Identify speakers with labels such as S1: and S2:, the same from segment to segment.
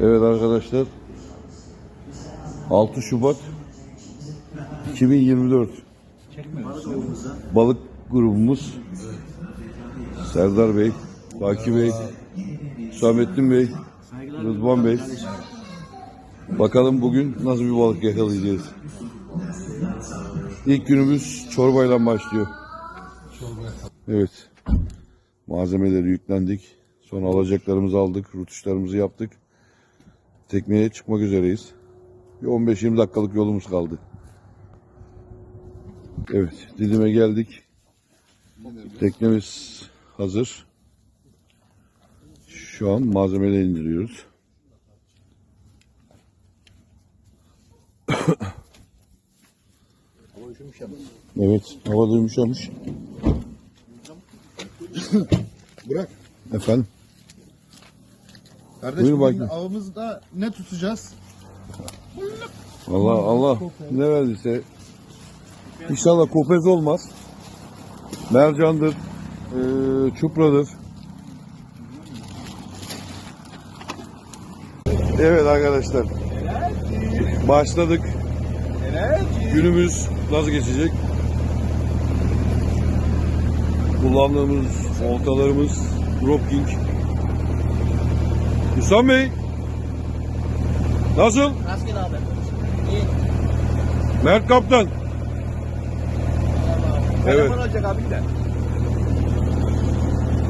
S1: Evet arkadaşlar. 6 Şubat 2024 Balık grubumuz Serdar Bey, Baki Bey, Hüsamettin Bey, Rıdvan Bey. Bakalım bugün nasıl bir balık yakalayacağız. İlk günümüz çorbayla başlıyor. Evet. Malzemeleri yüklendik. Sonra alacaklarımızı aldık. Rutuşlarımızı yaptık. Tekneye çıkmak üzereyiz. Bir 15-20 dakikalık yolumuz kaldı. Evet. Didim'e geldik. Teknemiz hazır. Şu an malzemeleri indiriyoruz. Evet. Hava da yumuşamış.
S2: Bırak.
S1: Efendim.
S2: Kardeş
S1: Buyur bakayım.
S2: avımızda ne tutacağız?
S1: Allah Allah ne verdiyse İnşallah kopez olmaz. Mercandır, eee çupradır. Evet arkadaşlar. Başladık. Günümüz nasıl geçecek? Kullandığımız oltalarımız King. Hüsam Bey. Nasıl?
S3: Rastgele abi. İyi.
S1: Mert Kaptan. Evet.
S3: Telefon olacak abi de.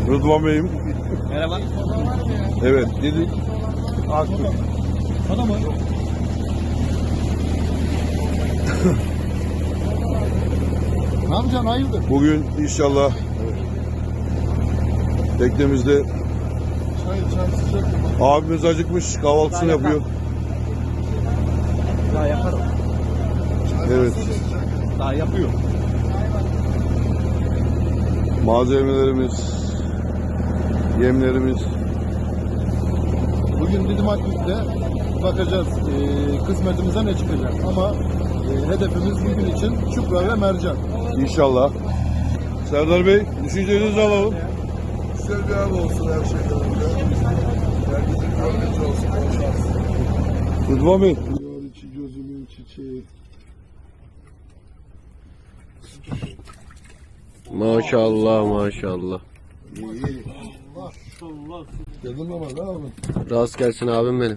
S1: Rıdvan Bey'im.
S3: Merhaba.
S1: Evet dedik. Aktif.
S3: Sana mı?
S2: Ne yapacaksın hayırdır?
S1: Bugün inşallah teknemizde
S2: Çay çay sıcak.
S1: abimiz acıkmış kahvaltısını yapıyor.
S3: Daha yaparım.
S1: Evet.
S3: Daha yapıyor.
S1: Malzemelerimiz, yemlerimiz.
S2: Bugün Didim Akbük'te bakacağız ee, kısmetimize ne çıkacak. Ama ee, hedefimiz bugün için çupra ve mercan.
S1: İnşallah. Serdar Bey düşüncelerinizi alalım.
S2: Güzel bir av olsun her şeyden önce. Herkesin gönlünce olsun. İçi gözümün çiçeği.
S4: Maşallah maşallah.
S2: Geldin mi ama abi?
S4: Rast gelsin abim benim.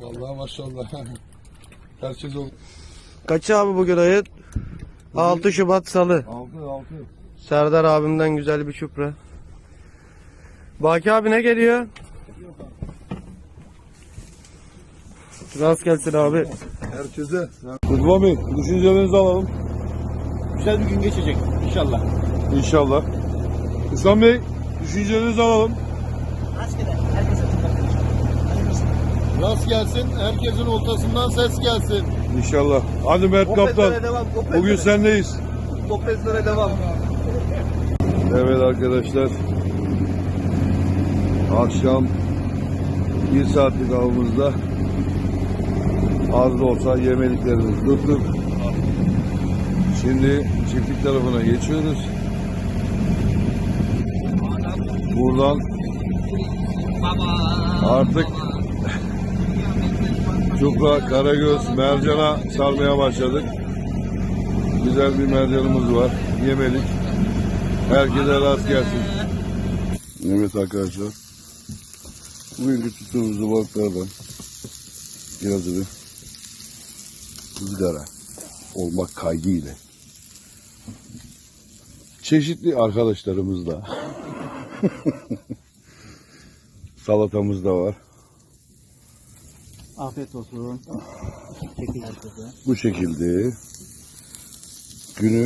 S2: Vallahi maşallah. Herkes oldu.
S4: Kaç abi bugün ayın? 6 Şubat Salı.
S1: 6 6.
S4: Serdar abimden güzel bir çupra. Baki abi ne geliyor? Rast gelsin abi.
S2: Herkese.
S1: Rıdvan Bey düşüncelerinizi alalım.
S3: Güzel bir gün geçecek inşallah.
S1: İnşallah. Hüsam Bey düşüncelerinizi alalım.
S2: Rast gelsin. Herkesin oltasından ses gelsin.
S1: İnşallah. Hadi Mert Kaptan.
S3: devam.
S1: Bugün sendeyiz.
S3: Kopezlere devam.
S1: Evet arkadaşlar. Akşam bir saatlik avımızda az da olsa yemeliklerimizi tuttuk. Şimdi çiftlik tarafına geçiyoruz. Buradan artık Çupra, Karagöz, Mercan'a sarmaya başladık. Güzel bir mercanımız var. Yemelik. Herkese rast gelsin. Evet arkadaşlar. Bugünkü tuttuğumuz balıklardan birazını ızgara olmak kaydıyla çeşitli arkadaşlarımız da salatamız da var.
S3: Afiyet olsun.
S1: Bu şekilde günü